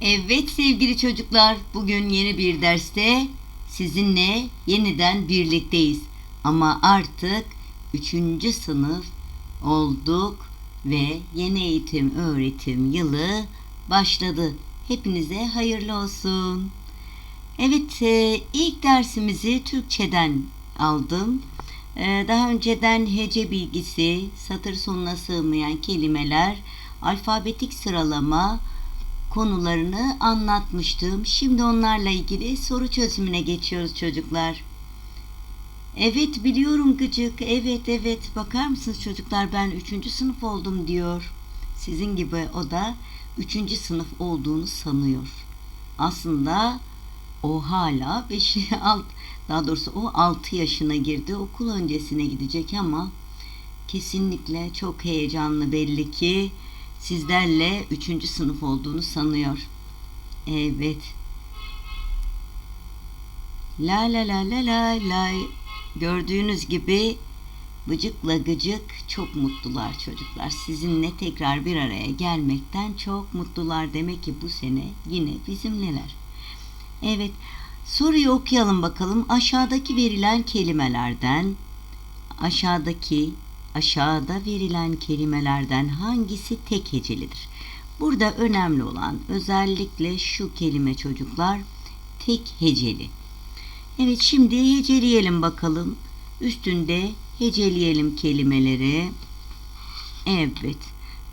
Evet sevgili çocuklar, bugün yeni bir derste sizinle yeniden birlikteyiz. Ama artık 3. sınıf olduk ve yeni eğitim öğretim yılı başladı. Hepinize hayırlı olsun. Evet, e, ilk dersimizi Türkçeden aldım. E, Daha önceden hece bilgisi, satır sonuna sığmayan kelimeler, alfabetik sıralama, konularını anlatmıştım. Şimdi onlarla ilgili soru çözümüne geçiyoruz çocuklar. Evet biliyorum gıcık. Evet evet. Bakar mısınız çocuklar ben 3. sınıf oldum diyor. Sizin gibi o da 3. sınıf olduğunu sanıyor. Aslında o hala 5 alt daha doğrusu o 6 yaşına girdi. Okul öncesine gidecek ama kesinlikle çok heyecanlı belli ki sizlerle 3. sınıf olduğunu sanıyor. Evet. La la la la la la. Gördüğünüz gibi Bıcıkla Gıcık çok mutlular çocuklar. Sizinle tekrar bir araya gelmekten çok mutlular. Demek ki bu sene yine bizimleler. Evet. Soruyu okuyalım bakalım. Aşağıdaki verilen kelimelerden aşağıdaki aşağıda verilen kelimelerden hangisi tek hecelidir? Burada önemli olan özellikle şu kelime çocuklar tek heceli. Evet şimdi heceleyelim bakalım. Üstünde heceleyelim kelimeleri. Evet.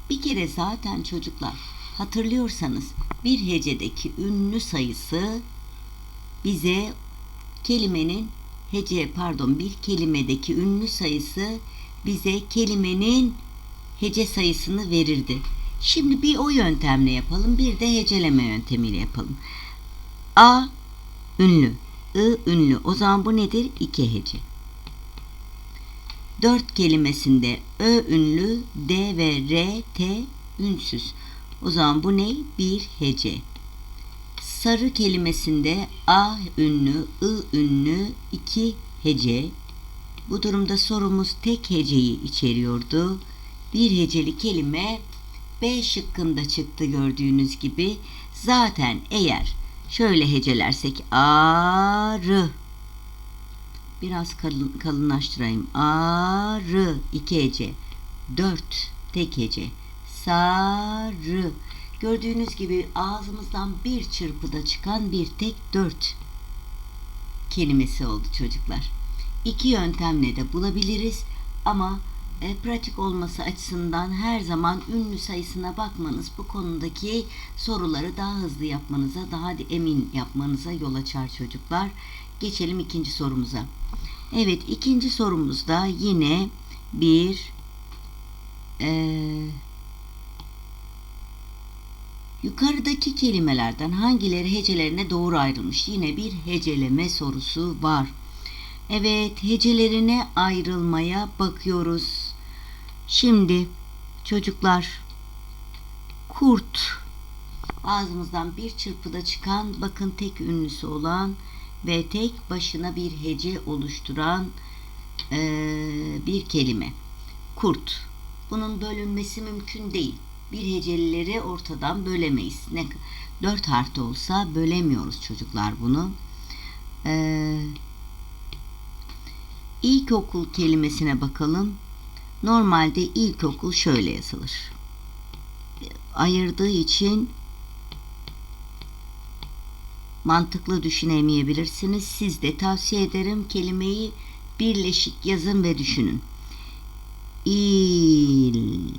Bir kere zaten çocuklar hatırlıyorsanız bir hecedeki ünlü sayısı bize kelimenin hece pardon bir kelimedeki ünlü sayısı bize kelimenin hece sayısını verirdi. Şimdi bir o yöntemle yapalım, bir de heceleme yöntemiyle yapalım. A ünlü, I ünlü. O zaman bu nedir? İki hece. Dört kelimesinde Ö ünlü, D ve R, T ünsüz. O zaman bu ne? Bir hece. Sarı kelimesinde A ünlü, I ünlü, iki hece. Bu durumda sorumuz tek heceyi içeriyordu. Bir heceli kelime B şıkkında çıktı gördüğünüz gibi. Zaten eğer şöyle hecelersek arı biraz kalın, kalınlaştırayım. Arı iki hece. Dört tek hece. Sarı. Gördüğünüz gibi ağzımızdan bir çırpıda çıkan bir tek dört kelimesi oldu çocuklar. İki yöntemle de bulabiliriz ama e, pratik olması açısından her zaman ünlü sayısına bakmanız bu konudaki soruları daha hızlı yapmanıza, daha emin yapmanıza yol açar çocuklar. Geçelim ikinci sorumuza. Evet ikinci sorumuzda yine bir e, yukarıdaki kelimelerden hangileri hecelerine doğru ayrılmış? Yine bir heceleme sorusu var. Evet, hecelerine ayrılmaya bakıyoruz. Şimdi çocuklar kurt ağzımızdan bir çırpıda çıkan bakın tek ünlüsü olan ve tek başına bir hece oluşturan e, bir kelime. Kurt. Bunun bölünmesi mümkün değil. Bir hecelileri ortadan bölemeyiz. Ne dört harfte olsa bölemiyoruz çocuklar bunu. Eee İlkokul kelimesine bakalım. Normalde ilkokul şöyle yazılır. Ayırdığı için mantıklı düşünemeyebilirsiniz. Siz de tavsiye ederim kelimeyi birleşik yazın ve düşünün. İlkokul.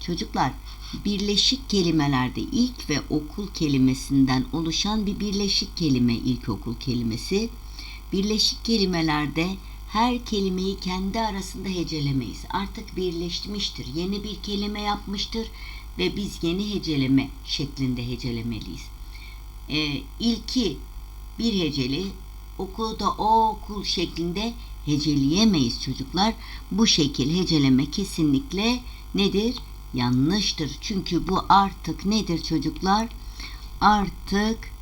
Çocuklar birleşik kelimelerde ilk ve okul kelimesinden oluşan bir birleşik kelime ilkokul kelimesi. Birleşik kelimelerde her kelimeyi kendi arasında hecelemeyiz. Artık birleşmiştir. Yeni bir kelime yapmıştır ve biz yeni heceleme şeklinde hecelemeliyiz. Ee, ilki bir heceli, okulu da o okul şeklinde heceleyemeyiz çocuklar. Bu şekil heceleme kesinlikle nedir? Yanlıştır. Çünkü bu artık nedir çocuklar? Artık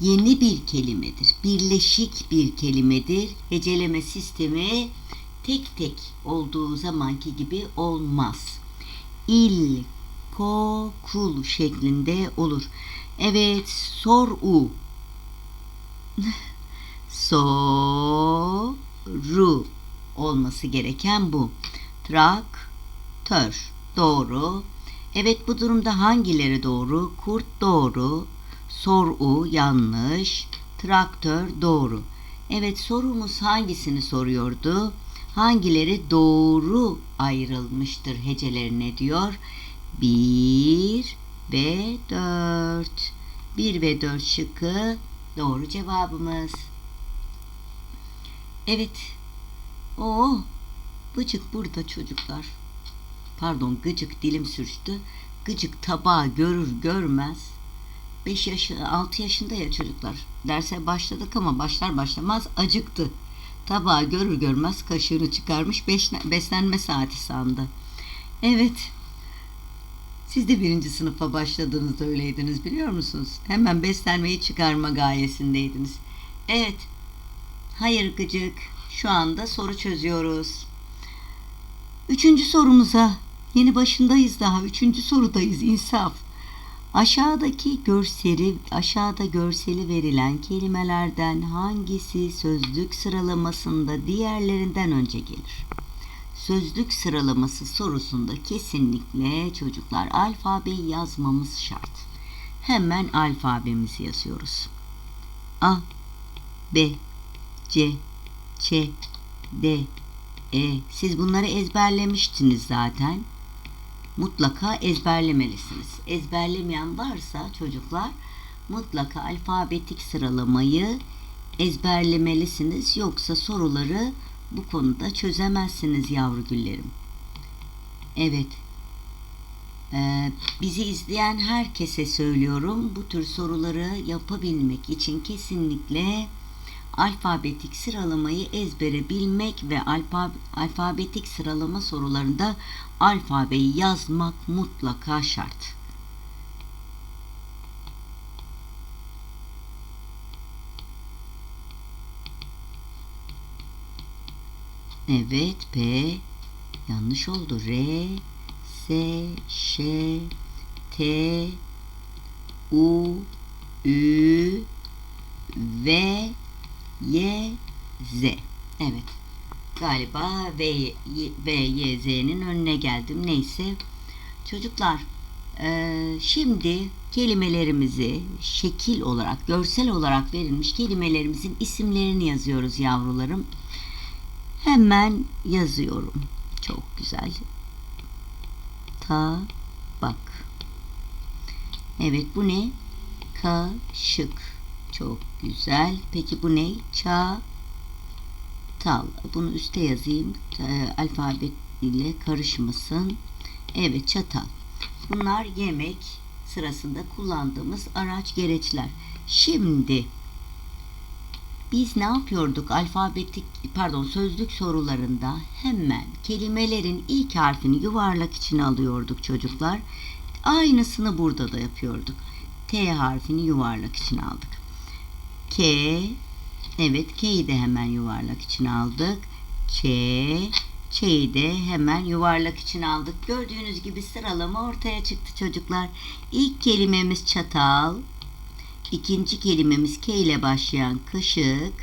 yeni bir kelimedir. Birleşik bir kelimedir. Heceleme sistemi tek tek olduğu zamanki gibi olmaz. İl, ko, kul şeklinde olur. Evet, sor u. Soru olması gereken bu. Traktör doğru. Evet bu durumda hangileri doğru? Kurt doğru. Soru yanlış. Traktör doğru. Evet sorumuz hangisini soruyordu? Hangileri doğru ayrılmıştır hecelerine diyor. 1 ve 4. 1 ve 4 şıkkı doğru cevabımız. Evet. Oo, bıcık burada çocuklar. Pardon gıcık dilim sürçtü. Gıcık tabağı görür görmez 5 yaşı 6 yaşında ya çocuklar. Derse başladık ama başlar başlamaz acıktı. Tabağı görür görmez kaşığını çıkarmış beslenme saati sandı. Evet. Siz de birinci sınıfa başladığınızda öyleydiniz biliyor musunuz? Hemen beslenmeyi çıkarma gayesindeydiniz. Evet. Hayır gıcık. Şu anda soru çözüyoruz. Üçüncü sorumuza yeni başındayız daha. Üçüncü sorudayız insaf. Aşağıdaki görseli, aşağıda görseli verilen kelimelerden hangisi sözlük sıralamasında diğerlerinden önce gelir? Sözlük sıralaması sorusunda kesinlikle çocuklar alfabeyi yazmamız şart. Hemen alfabemizi yazıyoruz. A, B, C, Ç, D, E. Siz bunları ezberlemiştiniz zaten mutlaka ezberlemelisiniz. Ezberlemeyen varsa çocuklar mutlaka alfabetik sıralamayı ezberlemelisiniz. Yoksa soruları bu konuda çözemezsiniz yavru güllerim. Evet. Ee, bizi izleyen herkese söylüyorum. Bu tür soruları yapabilmek için kesinlikle alfabetik sıralamayı ezbere bilmek ve alfa, alfabetik sıralama sorularında alfabeyi yazmak mutlaka şart. Evet P yanlış oldu. R S Ş T U Ü V Y, Z. Evet. Galiba V, v Y, Z'nin önüne geldim. Neyse. Çocuklar e, şimdi kelimelerimizi şekil olarak, görsel olarak verilmiş kelimelerimizin isimlerini yazıyoruz yavrularım. Hemen yazıyorum. Çok güzel. Ta bak. Evet bu ne? Kaşık. Çok güzel. Peki bu ne? Ça tal. Bunu üste yazayım. E, alfabet ile karışmasın. Evet çatal. Bunlar yemek sırasında kullandığımız araç gereçler. Şimdi biz ne yapıyorduk? Alfabetik pardon sözlük sorularında hemen kelimelerin ilk harfini yuvarlak içine alıyorduk çocuklar. Aynısını burada da yapıyorduk. T harfini yuvarlak içine aldık. K evet K'yi de hemen yuvarlak içine aldık. Ç Ç'yi de hemen yuvarlak içine aldık. Gördüğünüz gibi sıralama ortaya çıktı çocuklar. İlk kelimemiz çatal. İkinci kelimemiz K ile başlayan kaşık.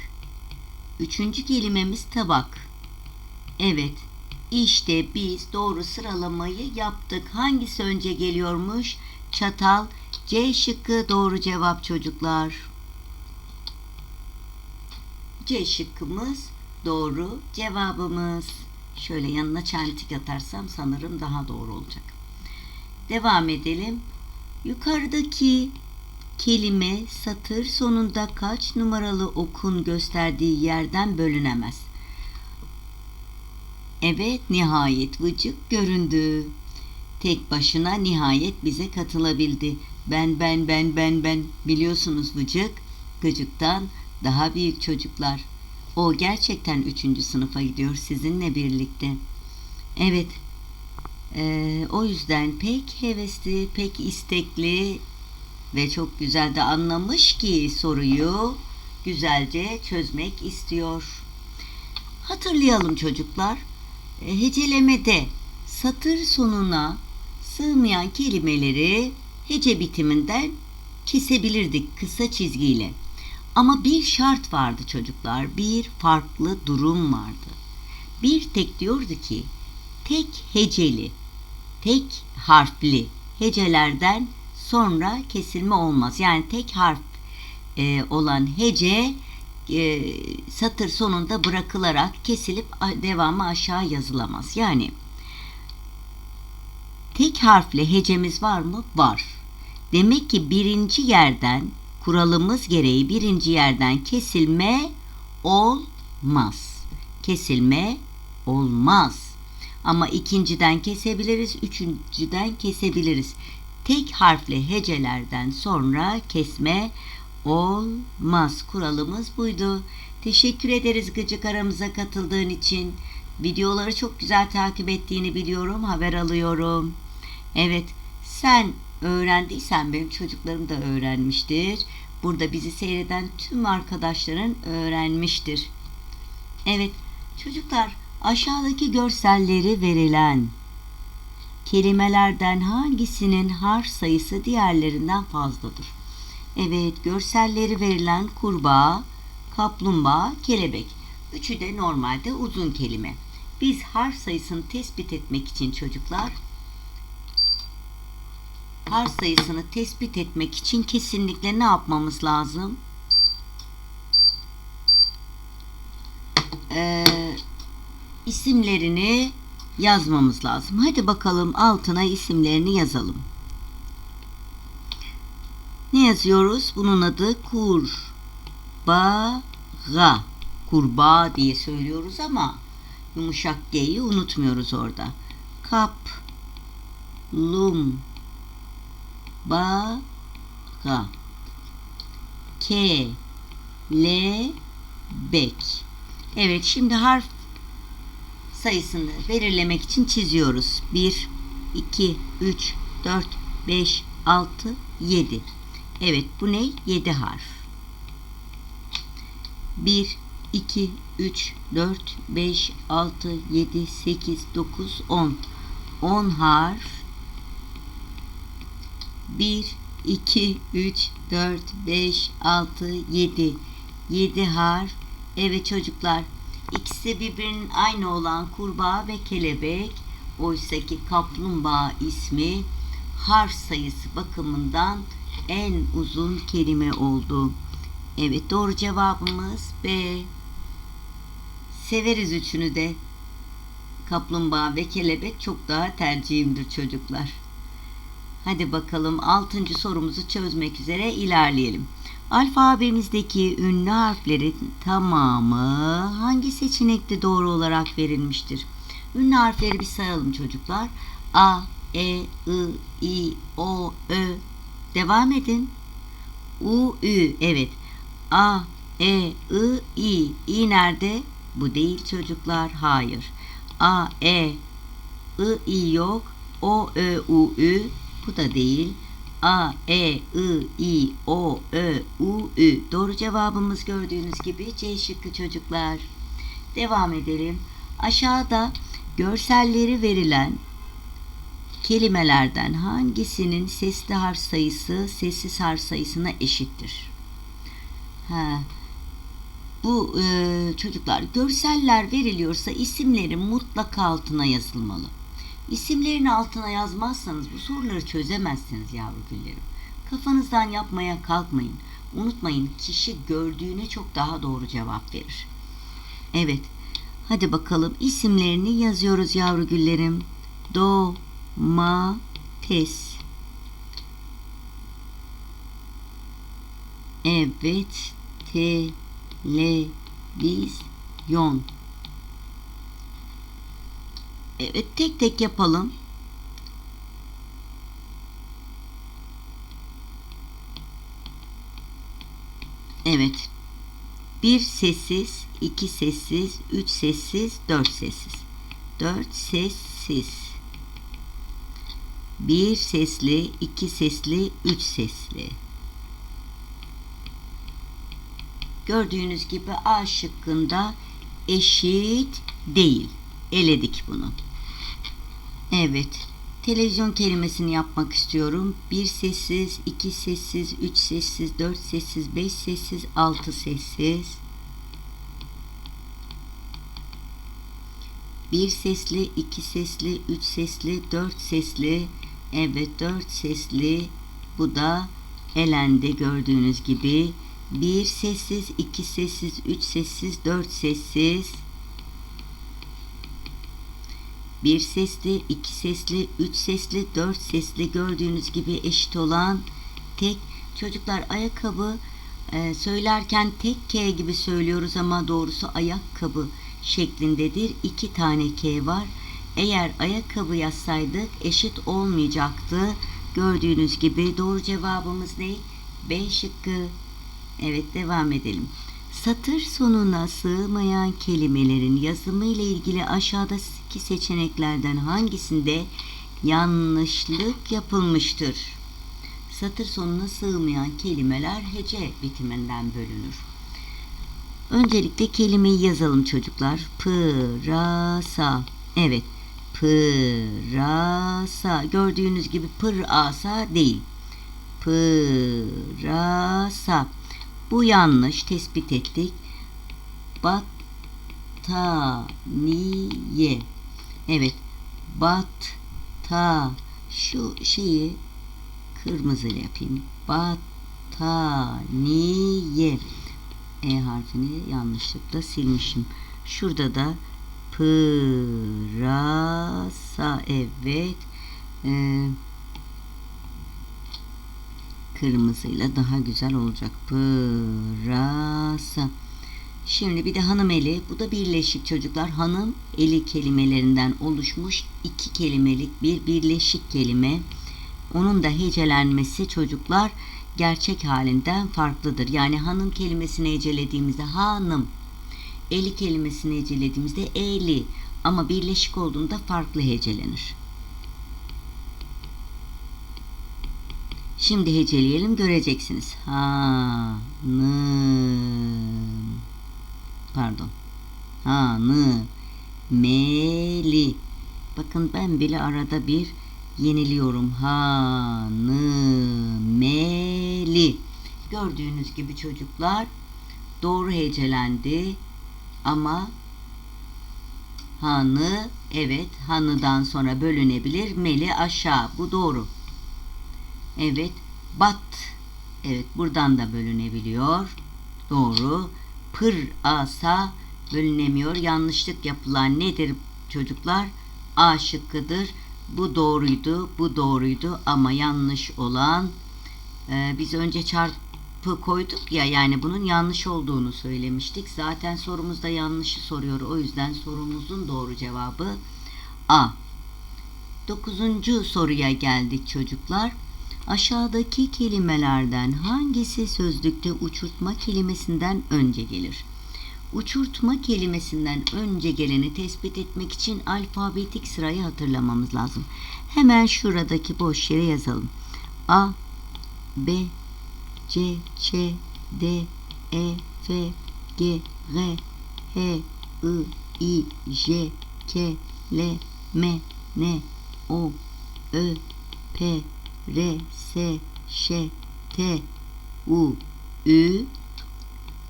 Üçüncü kelimemiz tabak. Evet. İşte biz doğru sıralamayı yaptık. Hangisi önce geliyormuş? Çatal. C şıkkı doğru cevap çocuklar. C şıkkımız doğru cevabımız. Şöyle yanına çentik atarsam sanırım daha doğru olacak. Devam edelim. Yukarıdaki kelime satır sonunda kaç numaralı okun gösterdiği yerden bölünemez. Evet nihayet vıcık göründü. Tek başına nihayet bize katılabildi. Ben ben ben ben ben biliyorsunuz vıcık gıcıktan daha büyük çocuklar. O gerçekten üçüncü sınıfa gidiyor sizinle birlikte. Evet. E, o yüzden pek hevesli, pek istekli ve çok güzel de anlamış ki soruyu güzelce çözmek istiyor. Hatırlayalım çocuklar. E, hecelemede satır sonuna sığmayan kelimeleri hece bitiminden kesebilirdik kısa çizgiyle. Ama bir şart vardı çocuklar, bir farklı durum vardı. Bir tek diyordu ki, tek heceli, tek harfli hecelerden sonra kesilme olmaz. Yani tek harf e, olan hece e, satır sonunda bırakılarak kesilip devamı aşağı yazılamaz. Yani tek harfli hecemiz var mı? Var. Demek ki birinci yerden kuralımız gereği birinci yerden kesilme olmaz. Kesilme olmaz. Ama ikinciden kesebiliriz, üçüncüden kesebiliriz. Tek harfli hecelerden sonra kesme olmaz. Kuralımız buydu. Teşekkür ederiz gıcık aramıza katıldığın için. Videoları çok güzel takip ettiğini biliyorum, haber alıyorum. Evet, sen öğrendiysen benim çocuklarım da öğrenmiştir. Burada bizi seyreden tüm arkadaşların öğrenmiştir. Evet, çocuklar aşağıdaki görselleri verilen kelimelerden hangisinin harf sayısı diğerlerinden fazladır? Evet, görselleri verilen kurbağa, kaplumbağa, kelebek. Üçü de normalde uzun kelime. Biz harf sayısını tespit etmek için çocuklar harf sayısını tespit etmek için kesinlikle ne yapmamız lazım? Ee, isimlerini yazmamız lazım. Hadi bakalım altına isimlerini yazalım. Ne yazıyoruz? Bunun adı kurbağa. Kurbağa diye söylüyoruz ama yumuşak G'yi unutmuyoruz orada. Kap lum ba ga ke le bek. Evet şimdi harf sayısını belirlemek için çiziyoruz. 1 2 3 4 5 6 7. Evet bu ne? 7 harf. 1 2 3 4 5 6 7 8 9 10. 10 harf 1, 2, 3, 4, 5, 6, 7. 7 harf. Evet çocuklar. İkisi birbirinin aynı olan kurbağa ve kelebek. Oysaki kaplumbağa ismi harf sayısı bakımından en uzun kelime oldu. Evet doğru cevabımız B. Severiz üçünü de. Kaplumbağa ve kelebek çok daha tercihimdir çocuklar. Hadi bakalım 6. sorumuzu çözmek üzere ilerleyelim. Alfabemizdeki ünlü harflerin tamamı hangi seçenekte doğru olarak verilmiştir? Ünlü harfleri bir sayalım çocuklar. A, E, I, I, O, Ö. Devam edin. U, Ü. Evet. A, E, I, I. İ nerede? Bu değil çocuklar. Hayır. A, E, I, I yok. O, Ö, U, Ü. Bu da değil. A, E, I, I, O, Ö, U, Ü. Doğru cevabımız gördüğünüz gibi C şıkkı çocuklar. Devam edelim. Aşağıda görselleri verilen kelimelerden hangisinin sesli harf sayısı sessiz harf sayısına eşittir? Ha. Bu e, çocuklar görseller veriliyorsa isimlerin mutlaka altına yazılmalı. İsimlerini altına yazmazsanız bu soruları çözemezsiniz yavru güllerim. Kafanızdan yapmaya kalkmayın. Unutmayın kişi gördüğüne çok daha doğru cevap verir. Evet. Hadi bakalım isimlerini yazıyoruz yavru güllerim. Do, ma, tes. Evet. Televizyon. Evet tek tek yapalım. Evet. Bir sessiz, iki sessiz, üç sessiz, dört sessiz. Dört sessiz. Bir sesli, iki sesli, üç sesli. Gördüğünüz gibi A şıkkında eşit değil. Eledik bunu. Evet. Televizyon kelimesini yapmak istiyorum. Bir sessiz, iki sessiz, üç sessiz, dört sessiz, beş sessiz, altı sessiz. Bir sesli, iki sesli, üç sesli, dört sesli. Evet dört sesli. Bu da elendi gördüğünüz gibi. Bir sessiz, iki sessiz, üç sessiz, dört sessiz. Bir sesli, iki sesli, üç sesli, dört sesli gördüğünüz gibi eşit olan tek çocuklar ayakkabı e, söylerken tek K gibi söylüyoruz ama doğrusu ayakkabı şeklindedir. İki tane K var. Eğer ayakkabı yazsaydık eşit olmayacaktı. Gördüğünüz gibi doğru cevabımız ne? B şıkkı. Evet devam edelim. Satır sonuna sığmayan kelimelerin yazımı ile ilgili aşağıdaki seçeneklerden hangisinde yanlışlık yapılmıştır? Satır sonuna sığmayan kelimeler hece bitiminden bölünür. Öncelikle kelimeyi yazalım çocuklar. Pırasa. Evet. Pırasa. Gördüğünüz gibi pırasa değil. Pırasa. Bu yanlış tespit ettik. Battaniye. Evet. Batta. Şu şeyi kırmızıyla yapayım. Battaniye. E harfini yanlışlıkla silmişim. Şurada da pırasa. Evet. Ee, kırmızıyla daha güzel olacak. Pırasa. Şimdi bir de hanım eli. Bu da birleşik çocuklar. Hanım eli kelimelerinden oluşmuş iki kelimelik bir birleşik kelime. Onun da hecelenmesi çocuklar gerçek halinden farklıdır. Yani hanım kelimesini hecelediğimizde hanım, eli kelimesini hecelediğimizde eli ama birleşik olduğunda farklı hecelenir. Şimdi heceleyelim göreceksiniz. Hanım. Pardon. Hanım. Meli. Bakın ben bile arada bir yeniliyorum. Hanım. Meli. Gördüğünüz gibi çocuklar doğru hecelendi ama hanı evet hanıdan sonra bölünebilir. Meli aşağı. Bu doğru. Evet. Bat. Evet buradan da bölünebiliyor. Doğru. Pır asa bölünemiyor. Yanlışlık yapılan nedir çocuklar? A şıkkıdır. Bu doğruydu. Bu doğruydu ama yanlış olan e, biz önce çarpı koyduk ya yani bunun yanlış olduğunu söylemiştik. Zaten sorumuzda yanlışı soruyor. O yüzden sorumuzun doğru cevabı A. Dokuzuncu soruya geldik çocuklar. Aşağıdaki kelimelerden hangisi sözlükte uçurtma kelimesinden önce gelir? Uçurtma kelimesinden önce geleni tespit etmek için alfabetik sırayı hatırlamamız lazım. Hemen şuradaki boş yere yazalım. A, B, C, Ç, D, E, F, G, R, H, I, I, J, K, L, M, N, O, Ö, P, R, S, Ş, T, U, Ü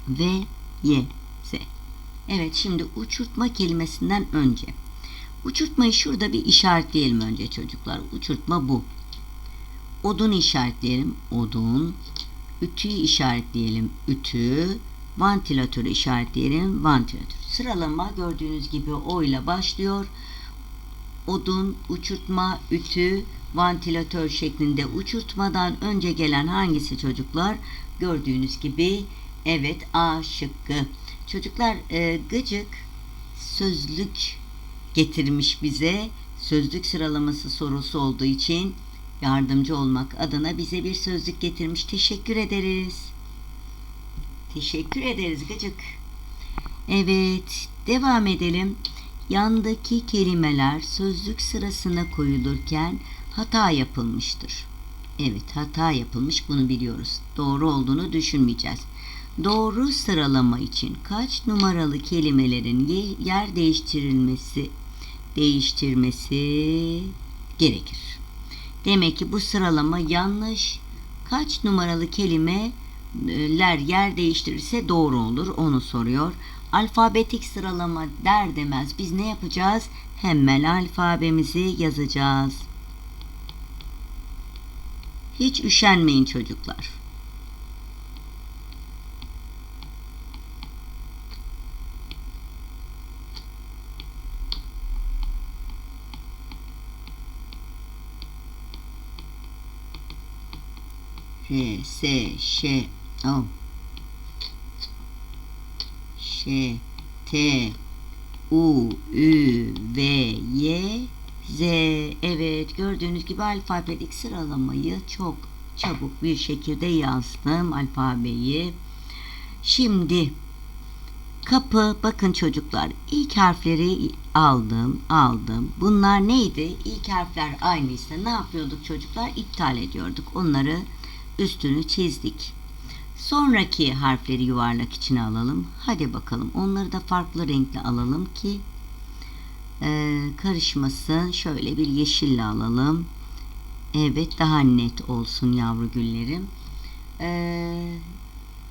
ve Y, Z. Evet şimdi uçurtma kelimesinden önce. Uçurtmayı şurada bir işaretleyelim önce çocuklar. Uçurtma bu. Odun işaretleyelim. Odun. Ütüyü işaretleyelim. Ütü. Vantilatörü işaretleyelim. Vantilatör. Sıralama gördüğünüz gibi O ile başlıyor. Odun, uçurtma, ütü, vantilatör şeklinde uçurtmadan önce gelen hangisi çocuklar? Gördüğünüz gibi evet A şıkkı. Çocuklar e, gıcık sözlük getirmiş bize. Sözlük sıralaması sorusu olduğu için yardımcı olmak adına bize bir sözlük getirmiş. Teşekkür ederiz. Teşekkür ederiz gıcık. Evet, devam edelim. Yandaki kelimeler sözlük sırasına koyulurken hata yapılmıştır. Evet, hata yapılmış bunu biliyoruz. Doğru olduğunu düşünmeyeceğiz. Doğru sıralama için kaç numaralı kelimelerin yer değiştirilmesi değiştirmesi gerekir. Demek ki bu sıralama yanlış. Kaç numaralı kelimeler yer değiştirirse doğru olur onu soruyor. Alfabetik sıralama der demez biz ne yapacağız? Hemen alfabemizi yazacağız. Hiç üşenmeyin çocuklar. R, S, Ş, O, Ş, T, U, Ü, V, Y, Z. Evet gördüğünüz gibi alfabetik sıralamayı çok çabuk bir şekilde yazdım alfabeyi. Şimdi kapı bakın çocuklar ilk harfleri aldım aldım. Bunlar neydi? İlk harfler aynıysa ne yapıyorduk çocuklar? İptal ediyorduk. Onları üstünü çizdik. Sonraki harfleri yuvarlak içine alalım. Hadi bakalım. Onları da farklı renkle alalım ki e, karışmasın. Şöyle bir yeşille alalım. Evet daha net olsun yavru güllerim. E,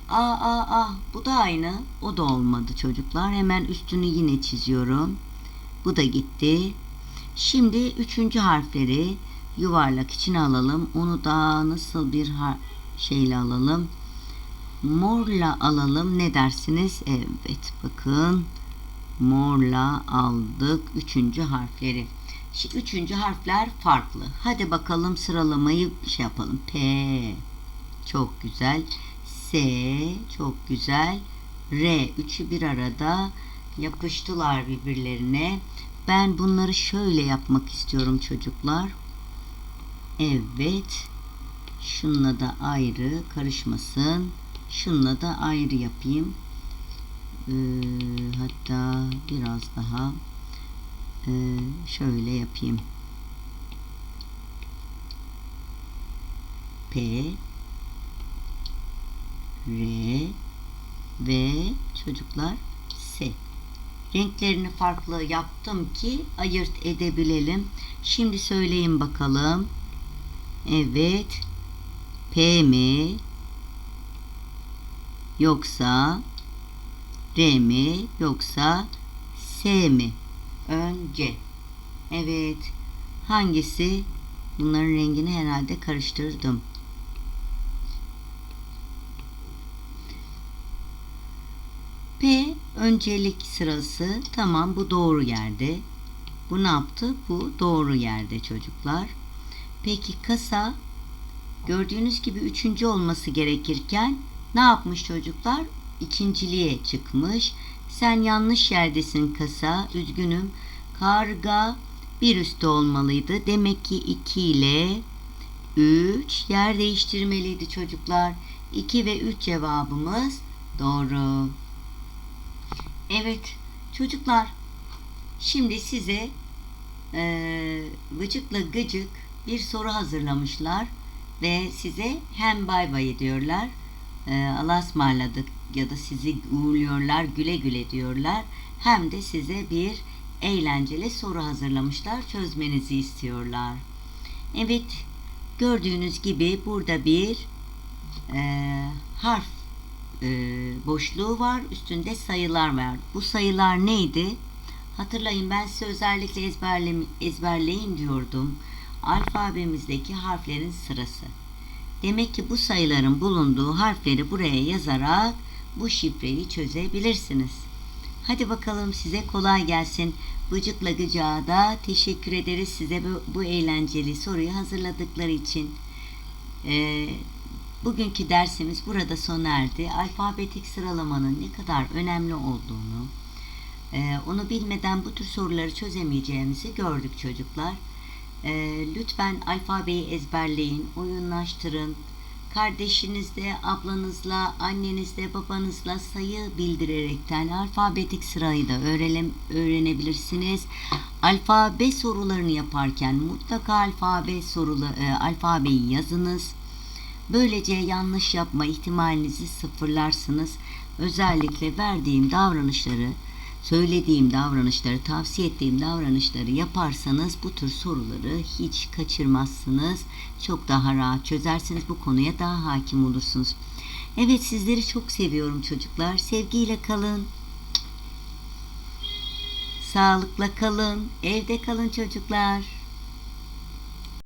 aa, aa, aa, bu da aynı. O da olmadı çocuklar. Hemen üstünü yine çiziyorum. Bu da gitti. Şimdi üçüncü harfleri yuvarlak içine alalım. Onu da nasıl bir şeyle alalım? Morla alalım. Ne dersiniz? Evet bakın. Morla aldık üçüncü harfleri. Şimdi üçüncü harfler farklı. Hadi bakalım sıralamayı şey yapalım. P çok güzel. S çok güzel. R üçü bir arada yapıştılar birbirlerine. Ben bunları şöyle yapmak istiyorum çocuklar. Evet. Şunla da ayrı karışmasın. Şunla da ayrı yapayım. Ee, hatta biraz daha e, şöyle yapayım. P R ve çocuklar S. Renklerini farklı yaptım ki ayırt edebilelim. Şimdi söyleyin bakalım. Evet. P mi? Yoksa R mi? Yoksa S mi? Önce. Evet. Hangisi? Bunların rengini herhalde karıştırdım. P öncelik sırası. Tamam bu doğru yerde. Bu ne yaptı? Bu doğru yerde çocuklar. Peki kasa gördüğünüz gibi üçüncü olması gerekirken ne yapmış çocuklar? İkinciliğe çıkmış. Sen yanlış yerdesin kasa. Üzgünüm. Karga bir üstte olmalıydı. Demek ki 2 ile 3 yer değiştirmeliydi çocuklar. 2 ve 3 cevabımız doğru. Evet çocuklar şimdi size e, vıcıkla gıcık bir soru hazırlamışlar ve size hem bay bay diyorlar e, Allah'a ısmarladık ya da sizi uğurluyorlar güle güle diyorlar hem de size bir eğlenceli soru hazırlamışlar çözmenizi istiyorlar. Evet gördüğünüz gibi burada bir e, harf e, boşluğu var üstünde sayılar var. Bu sayılar neydi? Hatırlayın ben size özellikle ezberle, ezberleyin diyordum. Alfabemizdeki harflerin sırası. Demek ki bu sayıların bulunduğu harfleri buraya yazarak bu şifreyi çözebilirsiniz. Hadi bakalım size kolay gelsin. Bıcıkla Gıcağa da teşekkür ederiz size bu, bu eğlenceli soruyu hazırladıkları için. Ee, bugünkü dersimiz burada sona erdi. Alfabetik sıralamanın ne kadar önemli olduğunu, e, onu bilmeden bu tür soruları çözemeyeceğimizi gördük çocuklar. E, lütfen alfabeyi ezberleyin, oyunlaştırın. Kardeşinizle, ablanızla, annenizle, babanızla sayı bildirerekten alfabetik sırayı da öğrenem, öğrenebilirsiniz. Alfabe sorularını yaparken mutlaka alfabe sorulu, e, alfabeyi yazınız. Böylece yanlış yapma ihtimalinizi sıfırlarsınız. Özellikle verdiğim davranışları söylediğim davranışları, tavsiye ettiğim davranışları yaparsanız bu tür soruları hiç kaçırmazsınız. Çok daha rahat çözersiniz. Bu konuya daha hakim olursunuz. Evet sizleri çok seviyorum çocuklar. Sevgiyle kalın. Sağlıkla kalın. Evde kalın çocuklar.